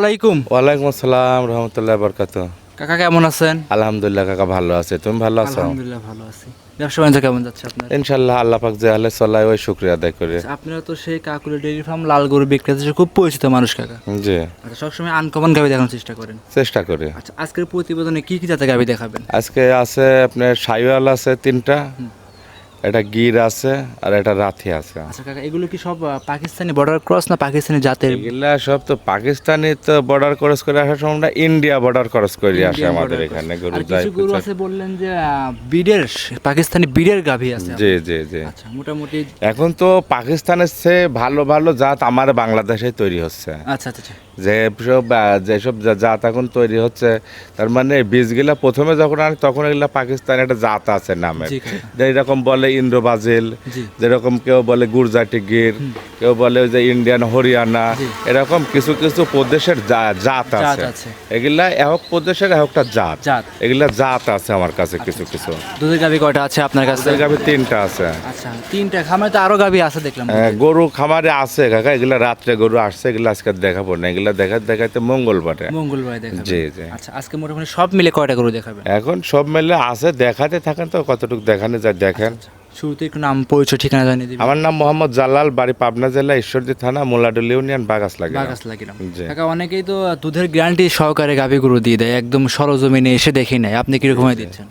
আলাইকুম। ওয়ালাইকুম আসসালাম রহমতুল্লাহ বরকাত। কাকা কেমন আছেন? আলহামদুলিল্লাহ কাকা ভালো আছে। তুমি ভালো আছো? আলহামদুলিল্লাহ ভালো আছি। ব্যবসা বাণিজ্য কেমন যাচ্ছে আপনার? ইনশাল্লাহ আল্লাহ পাক যে আলে চলাই ওই শুক্রিয়া আদায় করে। আচ্ছা, আপনারা তো সেই কাকুলি ডেয়ারি ফার্ম লাল গরু বিক্রেতা হিসেবে খুব পরিচিত মানুষ কাকা। জি। আচ্ছা সবসময় আনকমন গাভি দেখানোর চেষ্টা করেন। চেষ্টা করি। আচ্ছা আজকের প্রতিবেদনে কি কি জাতের গাভি দেখাবেন? আজকে আছে আপনার সাইওয়াল আছে তিনটা। এটা গির আছে আর এটা রাথি আছে। আচ্ছা কাকা এগুলো কি সব পাকিস্তানি বর্ডার ক্রস না পাকিস্তানি জাতের? এগুলা সব তো পাকিস্তানি তো বর্ডার ক্রস করে আসার সময় আমরা ইন্ডিয়া বর্ডার ক্রস করে আসে আমাদের এখানে গরু কিছু গরু আছে বললেন যে বিডের পাকিস্তানি বিডের গাভি আছে জি জি জি। আচ্ছা মোটামুটি এখন তো পাকিস্তানের চেয়ে ভালো ভালো জাত আমার বাংলাদেশে তৈরি হচ্ছে। আচ্ছা আচ্ছা আচ্ছা। যে সব আহ, যেসব জাত এখন তৈরি হচ্ছে তার মানে বীজগুলা প্রথমে যখন আনে তখন এগুলা পাকিস্তান একটা জাত আছে নামে। যেরকম বলে ইন্দ্র বাজিল। যেরকম কেউ বলে গুরজাটি গির কেউ বলে যে ইন্ডিয়ান হরিয়ানা এরকম কিছু কিছু প্রদেশের জাত আছে। এগুলা এক প্রদেশের একটা জাত। এগুলা জাত আছে আমার কাছে কিছু কিছু। দুধের গাভি কয়টা আছে আপনার কাছে? ওদের গাভী তিনটা আছে। আচ্ছা তিনটা। খামারে তো আরও গাভি আছে দেখলাম। হ্যাঁ, গরু খামারে আছে কাকা এগুলা রাত্রে গরু আসছে এগুলা আজকে দেখাবো না। এগুলা দেখা দেখাতে মঙ্গলবারে। মঙ্গলবার দেখাবেন। জি, জি। আচ্ছা আজকে মোটামুটি সব মিলে কয়টা গরু দেখাবেন? এখন সব মেলে আছে দেখাতে থাকেন তো কতটুকু দেখানো যায় দেখেন। শুরুতে একটু নাম পরিচয় ঠিকানা জানিয়ে দিবেন আমার নাম মোহাম্মদ জালাল বাড়ি পাবনা জেলা ঈশ্বরদী থানা মোলাডুল ইউনিয়ন বাগাস লাগে বাগাস লাগিলাম কাকা অনেকেই তো দুধের গ্যারান্টি সহকারে গাভী গরু দিয়ে দেয় একদম সরজমিনে এসে দেখে নেয়। আপনি কীরকম দিচ্ছেন?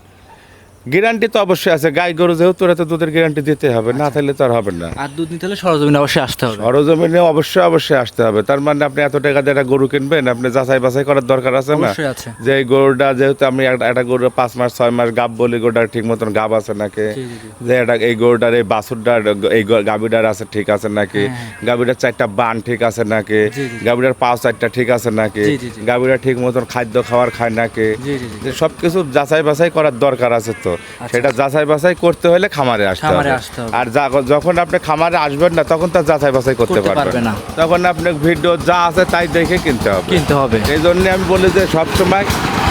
গ্যারান্টি তো অবশ্যই আছে। গাই গরু যেহেতু ওরা তো দুধের গ্যারান্টি দিতে হবে। না থাকলে তো আর হবে না। আর দুধ নিতে হলে সরজমিনে অবশ্যই আসতে হবে। সরজমিনে অবশ্যই অবশ্যই আসতে হবে। তার মানে আপনি এত টাকা দিয়ে একটা গরু কিনবেন আপনি যাচাই বাছাই করার দরকার আছে না? অবশ্যই আছে। যে এই গরুটা যেহেতু আমি একটা একটা গরু পাঁচ মাস ছয় মাস গাব বলি গরুটার ঠিক মতন গাব আছে নাকি। যে এটা এই গরুটার এই বাছুরটার এই গ- গাভীটার আছে ঠিক আছে নাকি? গাভীটার চারটা বান ঠিক আছে নাকি? হ্যাঁ, জি, জি, জি। গাভীটার পাও চারটা ঠিক আছে নাকি? জি, জি, জি। গাভীটা ঠিক মতন খাদ্য খাবার খায় নাকি? জি জি জি। সব কিছু যাচাই বাছাই করার দরকার আছে তো। সেটা যাচাই বাছাই করতে হলে খামারে আসতে আচ্ছা। হবে। আর যখন আপনি খামারে আসবেন না তখন তার যাচাই বাছাই করতে পারবেন না। তখন আপনি ভিডিও যা আছে তাই দেখে কিনতে হবে। কিনতে হবে। এই জন্য আমি বলি যে সবসময়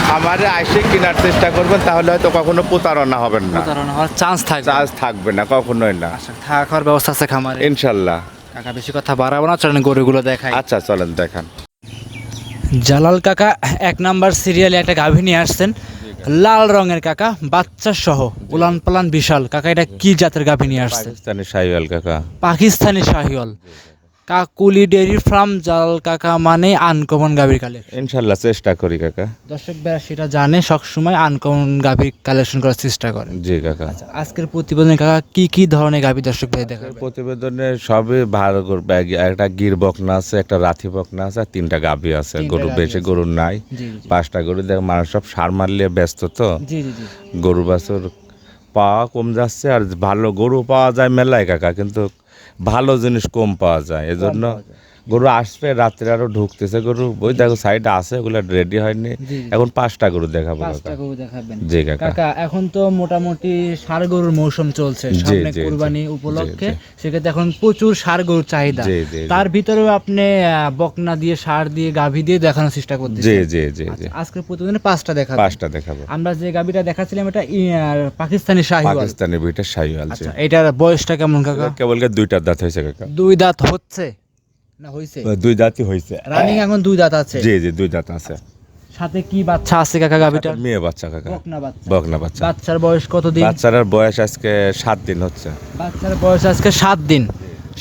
খামারে আইসে কেনার চেষ্টা করবেন তাহলে হয়তো কখনো প্রতারণা হবেন না। প্রতারণা হওয়ার চান্স থাকবে। চার্জ থাকবে না কখনোই না। আচ্ছা থাকা ব্যবস্থা আছে খামারে। ইনশাল্লাহ। কাকা বেশি কথা বাড়াবো না চলেন গরুগুলো দেখাই। আচ্ছা চলেন দেখান। জালাল কাকা এক নাম্বার সিরিয়ালে একটা গাভী নিয়ে আসছেন। লাল রঙের কাকা বাচ্চা সহ উলান পালান বিশাল। কাকা এটা কি জাতের গাভী নিয়ে আসছে? পাকিস্তানি শাহিওয়াল কাকা। পাকিস্তানি শাহিওয়াল। কাকুলি ডেয়ারি ফার্ম জালাল কাকা মানে আনকমন গাভীর কালেকশন ইনশাল্লাহ চেষ্টা করি কাকা। দর্শক ভাইরা সেটা জানে সবসময় আনকমন গাভীর কালেকশন করার চেষ্টা করেন। জি কাকা। আচ্ছা আজকের প্রতিবেদনে কাকা কি কি ধরনের গাভী দর্শক ভাই দেখাবেন প্রতিবেদনে সবই ভালো করবে এক- একটা গির বকনা আছে একটা রাথি বকনা আছে আর তিনটা গাভী আছে। গরু বেশি আছে। গরু নাই। পাঁচটা গরু দেখ মানুষ সব সার মারলে ব্যস্ত তো। জি জি জি। গরু বাছুর পাওয়া কম যাচ্ছে আর ভালো গরু পাওয়া যায় মেলায় কাকা কিন্তু ভালো জিনিস কম পাওয়া যায়। এজন্য গরু আসবে রাত্রে আরও ঢুকতেছে গরু। ওই দেখো সাইডে আছে ওগুলো রেডি হয়নি। এখন পাঁচটা গরু দেখাবো পাঁচটা গরু দেখাবেন। জি কাকা। এখন তো মোটামুটি ষাড় গরুর মৌসুম চলছে। সামনে। কুরবানি উপলক্ষে। সেক্ষেত্রে এখন প্রচুর ষাড় গরুর চাহিদা। তার ভিতরেও আপনি বকনা দিয়ে ষাড় দিয়ে গাভী দিয়ে দেখানোর চেষ্টা জি করতেছেন। জি জি জি আচ্ছা, আজকের প্রতিদিনে পাঁচটা দেখা পাঁচটা দেখাবো। আমরা যে গাভীটা দেখাচ্ছিলাম এটা পাকিস্তানি শাহিওয়াল। পাকিস্তানি বিটা সাইওয়াল জি। আচ্ছা এটার বয়সটা কেমন কাকা? কেবল দুইটা দাঁত হয়েছে কাকা। দুই দাঁত হচ্ছে? না হইছে। দুই দাঁতই হয়েছে রানিং এখন দুই দাঁত আছে। জি জি দুই দাঁত আছে। সাথে কি বাচ্চা? আছে কাকা গাবিটা মেয়ে বাচ্চা কাকা। বকনা বাচ্চা। বকনা বাচ্চা। বাচ্চার বয়স কত দিন বাচ্চার বয়স আজকে সাত দিন হচ্ছে। বাচ্চার বয়স আজকে সাত দিন।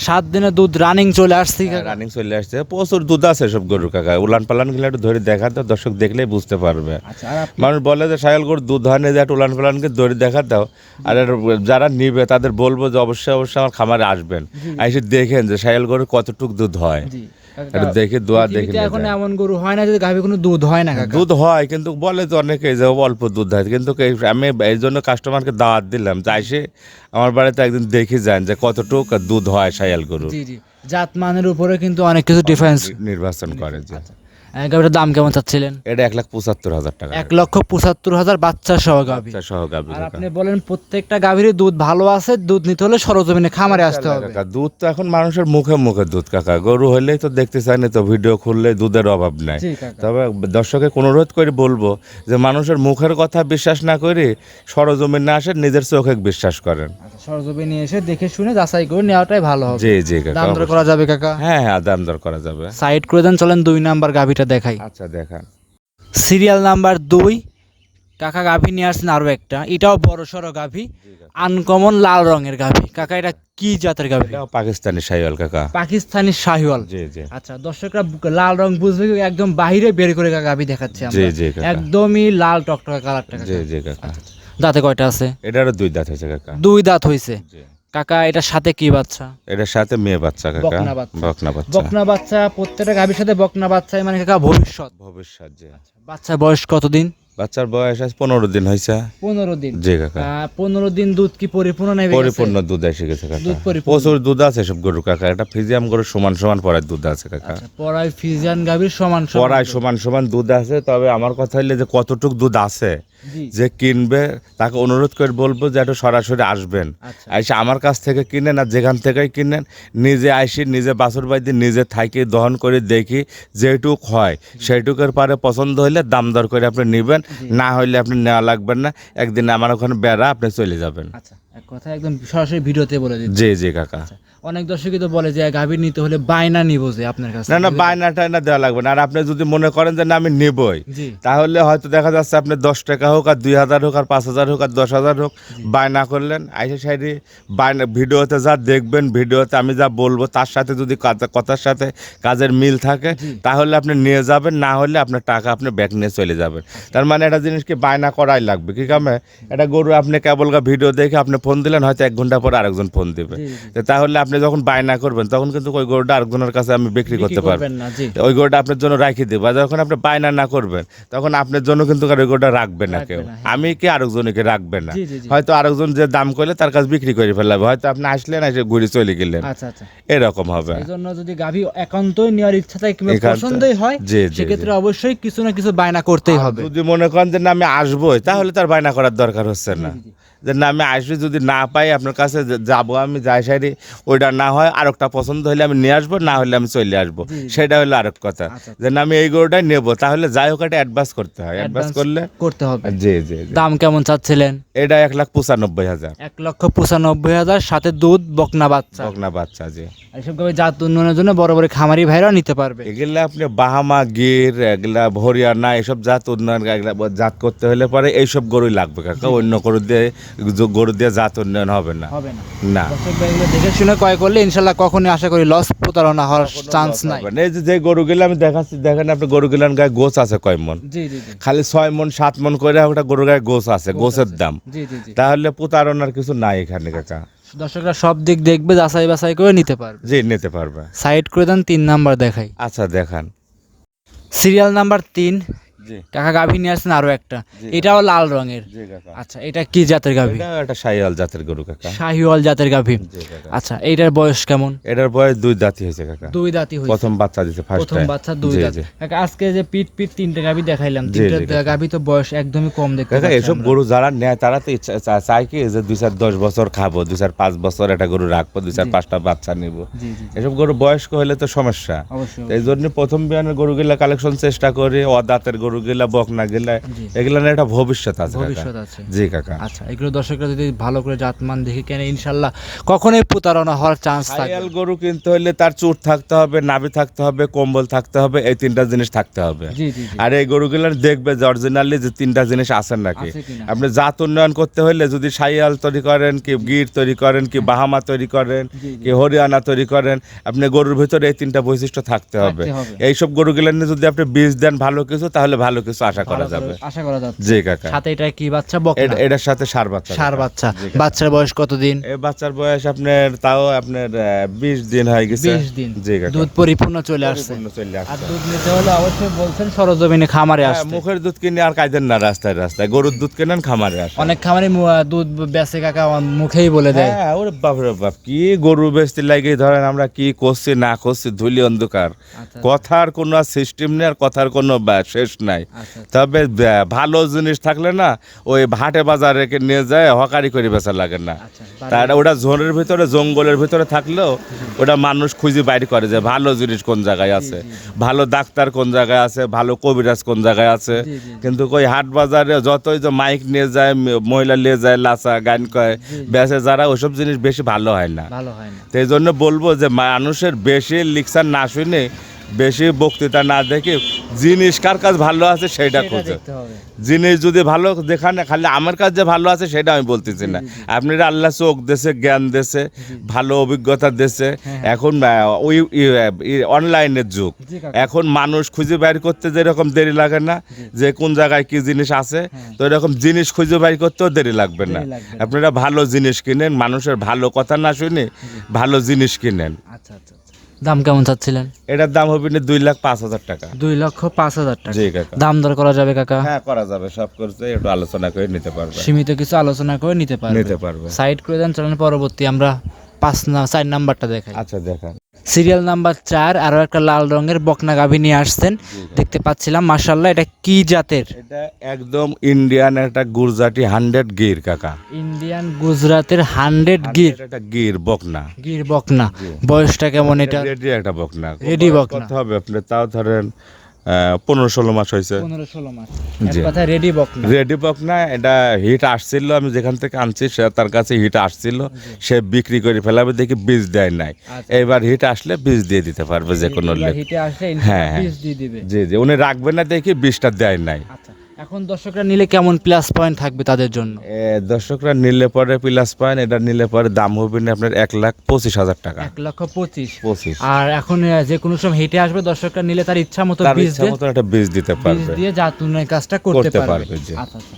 সাত দিনে দুধ রানিং চলে আসছে রানিং চলে আসছে। প্রচুর দুধ আছে সব গরুর কাকা। উলান পালানগুলো একটু ধরে দেখা দাও দর্শক দেখলেই বুঝতে পারবে। আচ্ছা মানুষ বলে যে সায়াল গরু দুধ হয় না যে একটা উলান পালানকে ধরে দেখা দাও। আর যারা নিবে তাদের বলব যে অবশ্যই অবশ্যই আমার খামারে আসবেন। এসে দেখেন যে সায়াল গরুর কতটুক দুধ হয়? একটু দেখে দোয়া দেখে এখন এমন গরু হয় না যে গাভী কোনো দুধ হয় না দুধ হয় কিন্তু বলে তো অনেকে যে অল্প দুধ হয় কিন্তু আমি এই জন্য কাস্টমারকে দাওয়াত দিলাম যে এসে আমার বাড়িতে একদিন দেখে যান যে কতটুক দুধ হয় সায়াল গরু জাত মানের উপরে কিন্তু অনেক কিছু ডিফারেন্স নির্বাচন করে যে গাভীটার দাম কেমন চাচ্ছিলেন? এটা এক লাখ পঁচাত্তর হাজার টাকা। এক লক্ষ পঁচাত্তর হাজার বাচ্চা সহ গাভী। সহ গাভী আর আপনি বলেন প্রত্যেকটা গাভীরই দুধ ভালো আছে দুধ নিতে হলে সরজমিনে খামারে আসতে হবে। দুধ তো এখন মানুষের মুখে মুখে দুধ কাকা। গরু হইলেই তো দেখতে চায় না তো ভিডিও খুললে দুধের অভাব নাই। তবে দর্শকে অনুরোধ করে বলব যে মানুষের মুখের কথা বিশ্বাস না করে সরজমিন না আসে নিজের চোখে বিশ্বাস করেন। আচ্ছা সরজমিনে এসে দেখে শুনে যাচাই করে নেওয়াটাই ভালো হবে। জি জি কাকা দাম দর করা যাবে কাকা? হ্যাঁ হ্যাঁ দাম দর করা যাবে। সাইড করে দেন চলেন দুই নাম্বার গাভীটা একটা দেখাই। আচ্ছা দেখান। সিরিয়াল নাম্বার দুই কাকা গাভী নিয়ে আসছেন আরও একটা। এটাও বড় সড়ো গাভী আনকমন লাল রঙের গাভী। কাকা এটা কি জাতের গাভী? পাকিস্তানি সাইওয়াল কাকা। পাকিস্তানি শাহিওয়াল। জি জি। আচ্ছা দর্শকরা লাল রং বুঝবে একদম বাইরে বের করে কাকা গাভী দেখাচ্ছে জি জি একদমই লাল টকটকা কালারটা জি জি কাকা। দাঁতে কয়টা আছে? এটারও দুই দাঁত হয়েছে কাকা। দুই দাঁত হইছে জি। কাকা এটার সাথে কি বাচ্চা? এটার সাথে মেয়ে বাচ্চা কাকা। বকনা বাচ্চা। বকনা বাচ্চা। বকনা বাচ্চা প্রত্যেকটা গাভীর সাথে বকনা বাচ্চা মানে কাকা ভবিষ্যৎ। ভবিষ্যৎ জি। বাচ্চার বয়স কতদিন? বাচ্চার বয়স আজ পনেরো দিন হয়েছে। পনেরো দিন। জি কাকা। পনেরো দিন দুধ কি পরিপূর্ণ নেবে পরিপূর্ণ দুধ এসে গেছে কাকা। প্রচুর দুধ আছে সব গরু কাকা। এটা ফিজিয়াম গরু সমান সমান পড়ায় দুধ আছে কাকা। পড়াই ফিজিয়ান গাভীর সমান পড়ায় সমান সমান দুধ আছে তবে আমার কথা হইলে যে কতটুক দুধ আছে যে কিনবে তাকে অনুরোধ করে বলব যে একটু সরাসরি আসবেন। এসে আমার কাছ থেকে কিনেন আর যেখান থেকেই কিনেন নিজে আইসি নিজে বাছুর বাইদি নিজে থাকি দহন করে দেখি যেটুক হয়। সেইটুকের পারে পছন্দ হইলে দাম দর করে আপনি নেবেন না হইলে আপনি নেওয়া লাগবেন না। একদিন আমার ওখানে বেড়া আপনি চলে যাবেন। আচ্ছা। এক কথা একদম সরাসরি ভিডিওতে বলে দিচ্ছি। জি জি কাকা। অনেক দর্শকই তো বলে যে গাভীর নিতে হলে বায়না নিব যে আপনার কাছে না না বায়না টায়না দেওয়া লাগবে না। আর আপনি যদি মনে করেন যে না আমি নেবই তাহলে হয়তো দেখা যাচ্ছে আপনি দশ টাকা হোক আর দুই হাজার হোক আর পাঁচ হাজার হোক আর দশ হাজার হোক বায়না করলেন। আইসে সাইডে বায়না ভিডিওতে যা দেখবেন ভিডিওতে আমি যা বলব তার সাথে যদি কথার সাথে কাজের মিল থাকে তাহলে আপনি নিয়ে যাবেন না হলে আপনার টাকা আপনি ব্যাগ নিয়ে চলে যাবেন। তার মানে একটা জিনিসকে বায়না করাই লাগবে। কি কামে একটা গরু আপনি কেবল ভিডিও দেখে আপনি ফোন দিলেন হয়তো এক ঘণ্টা পর আরেকজন ফোন দিবে। তাহলে আপনি যখন বায়না করবেন তখন কিন্তু ওই গরুটা আরেকজনের কাছে আমি বিক্রি করতে পারব। না ওই গরুটা আপনার জন্য রাখি দেবো। আর যখন আপনি বায়না না করবেন তখন আপনার জন্য কিন্তু ওই গরুটা রাখবে না কেউ। হ্যাঁ। আমি কি আরেকজনকে রাখবে না। হয়তো আরেকজন যে দাম করলে তার কাছে বিক্রি করে ফেলাবে হয়তো আপনি আসলেন এসে ঘুরে চলে গেলেন। আচ্ছা আচ্ছা। এরকম হবে। যদি গাভী একান্তই নেওয়ার ইচ্ছা থাকে কিংবা পছন্দই হয় সেক্ষেত্রে অবশ্যই কিছু না কিছু বায়না করতেই হবে। যদি মনে করেন যে না আমি আসবোই তাহলে তার বায়না করার দরকার হচ্ছে না। যে না আমি আসবি যদি না পাই আপনার কাছে যাব আমি যাই সাইডে ওইটা না হয় আরেকটা পছন্দ হলে আমি নিয়ে আসব না হলে আমি চলে আসব। সেটা হলো আরেক কথা। আচ্ছা। যে না আমি এই গরুটাই নেব তাহলে যাই হোক একটা অ্যাডভান্স করতে হয়। অ্যাডভান্স করলে করতে হবে। জি জি দাম কেমন চাচ্ছিলেন? এটা এক লাখ পঁচানব্বই হাজার। এক লক্ষ পঁচানব্বই হাজার সাথে দুধ বকনা বাচ্চা। বকনা বাচ্চা জি। আর গাভী জাত উন্নয়নের জন্য বড় বড় খামারি ভাইরাও নিতে পারবে। এগুলা আপনি বাহামা গির এগুলা হরিয়ানা এসব জাত উন্নয়ন এগুলা জাত করতে হলে পরে এইসব গরুই লাগবে কাকা। অন্য গরু দিয়ে গরু দিয়ে জাত উন্নয়ন হবে না। হবে না। দেখে শুনে ক্রয় করলে ইনশাল্লাহ কখনই আশা করি লস প্রতারণা হওয়ার চান্স নাই। এই যে যে গরুগুলো আমি দেখাচ্ছি দেখেন আপনি গরুগুলার গায়ে গোছ আছে কয় মন? খালি ছয় মন সাত মন করে ওটা গরুর গায়ে গোছ আছে গোছের দাম। তাহলে প্রতারণার কিছু নাই এখানে কাকা। দর্শকরা সব দিক দেখবে যাচাই বাছাই করে নিতে পারবে। জি নিতে পারবে। সাইড করে দেন তিন নাম্বার দেখাই। আচ্ছা দেখান। সিরিয়াল নাম্বার তিন কাকা গাভী নিয়ে আসছেন আরও একটা। এটাও লাল রঙের। আচ্ছা এটা কি জাতের গাভী? এটা সাইয়াল জাতের গরু কাকা। শাহিওয়াল জাতের গাভী। আচ্ছা এইটার বয়স কেমন? এটার বয়স দুই দাঁতই হয়েছে কাকা। দুই দাঁতই হয়েছে। প্রথম বাচ্চা দিছে ফার্স্ট প্রথম বাচ্চা দুই দাঁত। কাকা আজকে যে পিট পিট তিনটে গাভী দেখাইলাম জি, গাভী তো বয়স একদমই কম দেখতে কাকা এসব গরু যারা নেয় তারা তো চায় কি যে দুই চার দশ বছর খাব দুই চার পাঁচ বছর একটা গরু রাখব দুই চার পাঁচটা বাচ্চা নিব। এসব গরু বয়স্ক হলে তো সমস্যা। অবশ্যই এই জন্য প্রথম বিয়ানের গরুগুলা কালেকশন চেষ্টা করি অদাঁতের গরুগুলা বকনা গিলা জি। এগুলা একটা ভবিষ্যৎ আছে ভবিষ্যৎ আছে। জি কাকা। আচ্ছা এগুলো দর্শকরা যদি ভালো করে জাতমান দেখে কেন ইনশাল্লাহ কখনোই প্রতারণা হওয়ার চান্স না। গরু কিনতে হলে তার চুট থাকতে হবে নাভি থাকতে হবে কম্বল থাকতে হবে এই তিনটা জিনিস থাকতে হবে। আর এই গরুগুলো দেখবে যে অরিজিনালি যে তিনটা জিনিস আছেন নাকি? আপনি জাত উন্নয়ন করতে হলে যদি সাইয়াল তৈরি করেন কি গির তৈরি করেন কি বাহামা তৈরি করেন। কি হরিয়ানা তৈরি করেন আপনি গরুর ভিতরে এই তিনটা বৈশিষ্ট্য থাকতে হবে। থাকতে হবে। এইসব গরুগুলো নিয়ে যদি আপনি বীজ দেন ভালো কিছু তাহলে ভালো কিছু আশা করা যাবে। আশা করা যাচ্ছে জি কাকা। সাথে এটা কি বাচ্চা? বকনা এট- এটার সাথে সার বাচ্চা সার বাচ্চা। বাচ্চার বয়স কতদিন? এই বাচ্চার বয়স আপনার তাও আপনার বিশ দিন হয়ে গেছে। বিশ দিন। জি কাকা। দুধ পরিপূর্ণ চলে আসছে। চলে আর দুধ নিতে হলে অবশ্যই বলছেন সরজমিনে খামারে হ্যাঁ, আসতে। মুখের দুধ কিনে আর কাইদেন না রাস্তায় রাস্তায়। গরুর দুধ কেনেন খামারে আসে অনেক খামারে দুধ বেচে কাকা মুখেই বলে দেয়। হ্যাঁ ওরে বাপ রে বাপ কি গরু বেচতে লাগে ধরেন আমরা কি করছি না করছি ধুলি অন্ধকার। আচ্ছা। কথার কোনো সিস্টেম নেই আর কথার কোনো শেষ নাই। আচ্ছা তবে ভালো জিনিস থাকলে না ওই হাটে বাজারে নিয়ে যায় হকারি করে বেচা লাগে না। আচ্ছা তার ওটা ঝোনের ভিতরে জঙ্গলের ভিতরে থাকলেও ওটা মানুষ খুঁজে বাইরে করে যে ভালো জিনিস কোন জায়গায় আছে। ভালো ডাক্তার কোন জায়গায় আছে ভালো কবিরাজ কোন জায়গায় আছে। কিন্তু ওই হাট বাজারে যতই যে মাইক নিয়ে যায় মহিলা নিয়ে যায় লাচা গান কয় বেচে যারা ওসব জিনিস বেশি ভালো হয় না। ভালো হয় না। তো এই জন্য বলব যে মানুষের বেশি লিকসার না শুনে বেশি বক্তৃতা না দেখে জিনিস কার কাজ ভালো আছে সেইটা সেটা খুঁজে। জিনিস যদি ভালো যেখানে খালি আমার কাজ যে ভালো আছে সেটা আমি বলতেছি না। আপনারা আল্লাহ চোখ দেশে জ্ঞান দেশে ভালো অভিজ্ঞতা দেশে। হ্যাঁ, এখন আহ, ওই অনলাইনের যুগ। এখন মানুষ খুঁজে বের করতে যেরকম দেরি লাগে না যে কোন জায়গায় কি জিনিস আছে তো এরকম জিনিস খুঁজে বের করতেও দেরি লাগবে না। আপনারা ভালো জিনিস কিনেন মানুষের ভালো কথা না শুনে ভালো জিনিস কিনেন। আচ্ছা আচ্ছা। দাম কেমন চাচ্ছিলেন? এটার দাম হবে দুই লাখ পাঁচ হাজার টাকা। দুই লক্ষ পাঁচ হাজার টাকা। জি কাকা। দাম দর করা যাবে কাকা? হ্যাঁ করা যাবে সব করতে একটু আলোচনা করে নিতে পারবে। সীমিত কিছু আলোচনা করে নিতে পারবে। নিতে পারবে। সাইড করে দেন চলেন পরবর্তী আমরা পাঁচ চার নাম্বারটা দেখাই। আচ্ছা দেখান। সিরিয়াল নাম্বার চার আরও একটা লাল রঙের বকনা গাভী নিয়ে আসছেন। দেখতে পাচ্ছিলাম মার্শাল্লাহ এটা কি জাতের? এটা একদম ইন্ডিয়ান একটা গুজরাটি হান্ড্রেড গির কাকা। ইন্ডিয়ান গুজরাটের হান্ড্রেড গির। এটা একটা গির বকনা। গির বকনা। বয়সটা কেমন এটা? রেডি একটা বকনা। Ready বকনা। হবে আপনি তাও ধরেন পনেরো ষোলো মাস হয়েছে। পনেরো ষোলো মাস। কথা রেডি বকনা রেডি বকনা এটা হিট আসছিল আমি যেখান থেকে আনছি সে তার কাছে হিট আসছিল। সে বিক্রি করে ফেলাবে দেখি বীজ দেয় নাই। আচ্ছা। এবার হিট আসলে বীজ দিয়ে দিতে পারবে যে কোনো হ্যাঁ, হ্যাঁ। জি জি উনি রাখবে না দেখি বীজটা দেয় নাই। আচ্ছা। এখন দর্শকরা নিলে কেমন প্লাস পয়েন্ট থাকবে তাদের জন্য? দর্শকরা নিলে পরে প্লাস পয়েন্ট এটা নিলে পরে দাম হবে না আপনার এক লাখ পঁচিশ হাজার টাকা। এক লক্ষ পঁচিশ। পঁচিশ। আর এখন যে কোনো সময় হেঁটে আসবে দর্শকরা নিলে তার ইচ্ছা মতো বীজ দিয়ে একটা বীজ দিতে পারবে। দিয়ে জাতুনের কাজটা করতে পারবে। আচ্ছা আচ্ছা।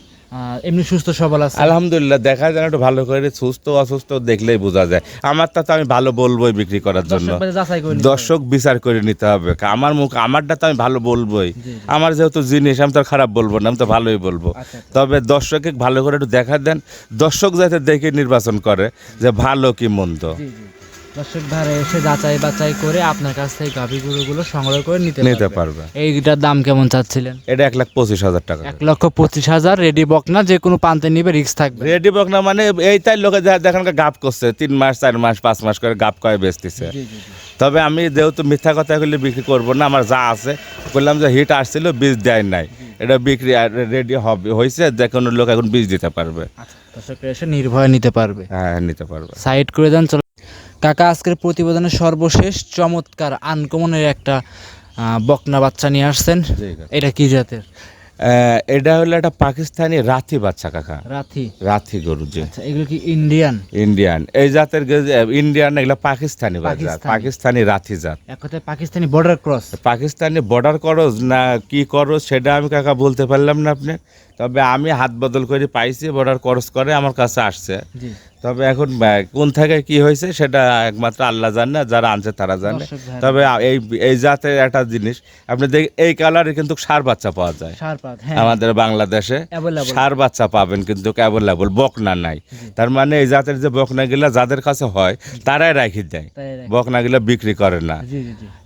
এমনি সুস্থ সবল আছে? আলহামদুলিল্লাহ দেখা যায় একটু ভালো করে সুস্থ অসুস্থ দেখলেই বোঝা যায়। আমারটা তো আমি ভালো বলবোই বিক্রি করার জন্য। দর্শক নিতে দর্শক বিচার করে নিতে হবে। আমার মুখ আমারটা তো আমি ভালো বলবোই। আমার যেহেতু জিনিস আমি তো আর খারাপ বলব না আমি তো ভালোই বলব। আচ্ছা, আচ্ছা। তবে দর্শকে ভালো করে একটু দেখা দেন। দর্শক যাতে দেখে নির্বাচন করে যে ভালো কি মন্দ। দর্শক ভাড়া এসে যাচাই বাছাই করে আপনার কাছ থেকে গাভী গরুগুলো সংগ্রহ করে নিতে নিতে পারবে। এইটার দাম কেমন চাচ্ছিলেন? এটা এক লাখ পঁচিশ হাজার টাকা। এক লক্ষ পঁচিশ হাজার রেডি বক না যে কোনো পান্তে নিবে রিক্স থাকবে। রেডি বক না মানে এই তাই লোকে দেখা- দেখেন গাপ করছে তিন মাস চার মাস পাঁচ মাস করে গাপ কয়ে বেচতেছে। তবে আমি যেহেতু মিথ্যা কথা করলে বিক্রি করব না আমার যা আছে বললাম যে হিট আসছিল বীজ দেয় নাই। এটা বিক্রি রেডি হবে হয়েছে যে কোনো লোক এখন বীজ দিতে পারবে। আচ্ছা এসে নির্ভয়ে নিতে পারবে। হ্যাঁ নিতে পারবে। সাইড করে দেন কাকা আজকের প্রতিবেদনের সর্বশেষ চমৎকার আনকমনের একটা বকনা বাচ্চা নিয়ে আসছেন। এটা কি জাতের? এটা হলো একটা পাকিস্তানি রাথি বাচ্চা কাকা। রাথি? রাথি গরু যে আচ্ছা এগুলো কি ইন্ডিয়ান? ইন্ডিয়ান। এই জাতের ইন্ডিয়ান এগুলো পাকিস্তানি জাত পাকিস্তানি। রাথি জাত। এক কথায় Pakistani border cross Pakistani border cross না কি করস সেটা আমি কাকা বলতে পারলাম না আপনি। তবে আমি হাত বদল করে পাইছি বর্ডার করস করে আমার কাছে আসছে। তবে এখন কোন থেকে কি হয়েছে সেটা একমাত্র আল্লাহ জানে না যারা আনছে তারা জানে। তবে এই এই জাতের একটা জিনিস আপনি দেখ এই কালারে কিন্তু সার বাচ্চা পাওয়া যায়। হ্যাঁ। আমাদের বাংলাদেশে সার বাচ্চা পাবেন কিন্তু অ্যাভেলেবল বকনা নাই। তার মানে এই জাতের যে বকনাগুলা যাদের কাছে হয় তারাই রাখি দেয়। বকনাগুলা বিক্রি করে না।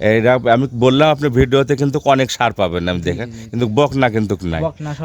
এইটা আমি বললাম আপনি ভিডিওতে কিন্তু অনেক সার পাবেন আমি দেখেন। কিন্তু বকনা কিন্তু নাই।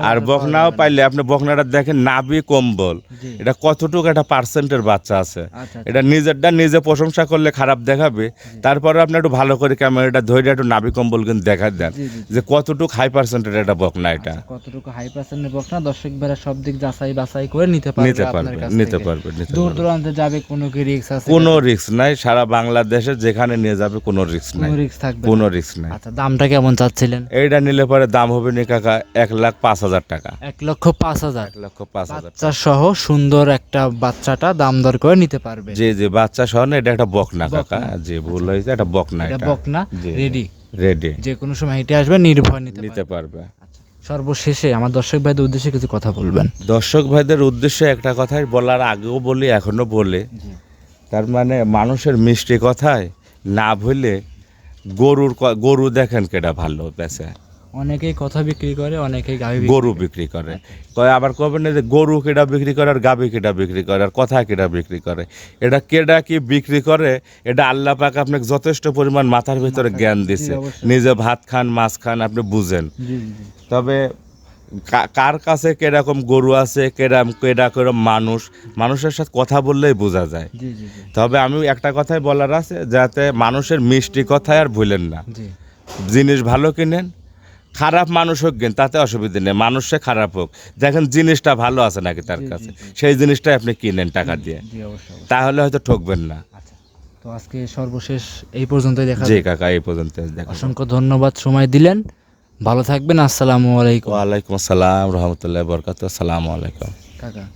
আর বকনাও পাইলে আপনি বকনাটা দেখেন নাভি কম্বল। এটা কতটুকু একটা পার্সেন্টের বাচ্চা আছে। আচ্ছা এটা নিজেরটা নিজে প্রশংসা করলে খারাপ দেখাবে। তারপরে আপনি একটু ভালো করে ক্যামেরাটা ধরে একটু নাভি কম্বল কিন্তু দেখা দেন। যে কতটুকু হাই পার্সেন্টের একটা বকনা এটা। কতটুকু হাই পার্সেন্টের বকনা? দর্শক ভাইরা সব দিক যাচাই বাছাই করে নিতে পারবে নিতে পারবে নিতে পারবে দূর দূরান্তে যাবে কোনো কি রিক্স আছে? কোনো রিস্ক নাই সারা বাংলাদেশে যেখানে নিয়ে যাবে কোনো রিস্ক নাই। কোনো রিক্স থাকবে কোনো না। রিস্ক নাই। আচ্ছা দামটা কেমন চাচ্ছিলেন? এইটা নিলে পরে দাম হবে নি কাকা এক লাখ পাঁচ হাজার টাকা। এক লক্ষ পাঁচ হাজার। এক লক্ষ পাঁচ হাজার বাচ্চা সহ সুন্দর একটা বাচ্চাটা দাম দর করে নিতে পারবে। যে যে বাচ্চা সহ না, এটা একটা বকনা কাকা। যে ভুল হয়েছে এটা বকনা এটা বকনা। রেডি রেডি যে কোনো সময় হেঁটে আসবে নির্ভয় নিতে পারবে। আচ্ছা, সর্বশেষে আমার দর্শক ভাইদের উদ্দেশ্যে কিছু কথা বলবেন। দর্শক ভাইদের উদ্দেশ্যে একটা কথাই বলার আগেও বলি এখনও বলে। তার মানে মানুষের মিষ্টি কথায় না ভুলে গরুর গরু দেখেন কেটা ভালো বেচে অনেকেই কথা বিক্রি করে অনেকেই গাভি গরু বিক্রি করে। কয় আবার কবে না যে গরু কেটা বিক্রি করে আর গাভী কেটা বিক্রি করে আর কথা কেটা বিক্রি করে? এটা কেটা কি বিক্রি করে? এটা আল্লাহ পাক আপনাকে যথেষ্ট পরিমাণ মাথার ভিতরে জ্ঞান দিছে। নিজে ভাত খান মাছ খান আপনি বুঝেন। তবে কার কাছে কীরকম গরু আছে কেরাম কেডা কেরম মানুষ মানুষের সাথে কথা বললেই বোঝা যায়। তবে আমি একটা কথাই বলার আছে যাতে মানুষের মিষ্টি কথায় আর ভুলেন না। জিনিস ভালো কিনেন খারাপ মানুষ হোক কেন তাতে অসুবিধা নেই মানুষ সে খারাপ হোক। দেখেন জিনিসটা ভালো আছে নাকি তার কাছে? সেই জিনিসটাই আপনি কিনেন টাকা দিয়ে। তাহলে হয়তো ঠকবেন না। আচ্ছা, তো আজকে সর্বশেষ এই পর্যন্তই দেখা যে কাকা এই পর্যন্ত অসংখ্য ধন্যবাদ সময় দিলেন। ভালো থাকবেন আসসালামু আলাইকুম। ওয়ালাইকুম আসসালাম রহমতুল্লাহ বরকাত আসসালামু আলাইকুম। কাকা।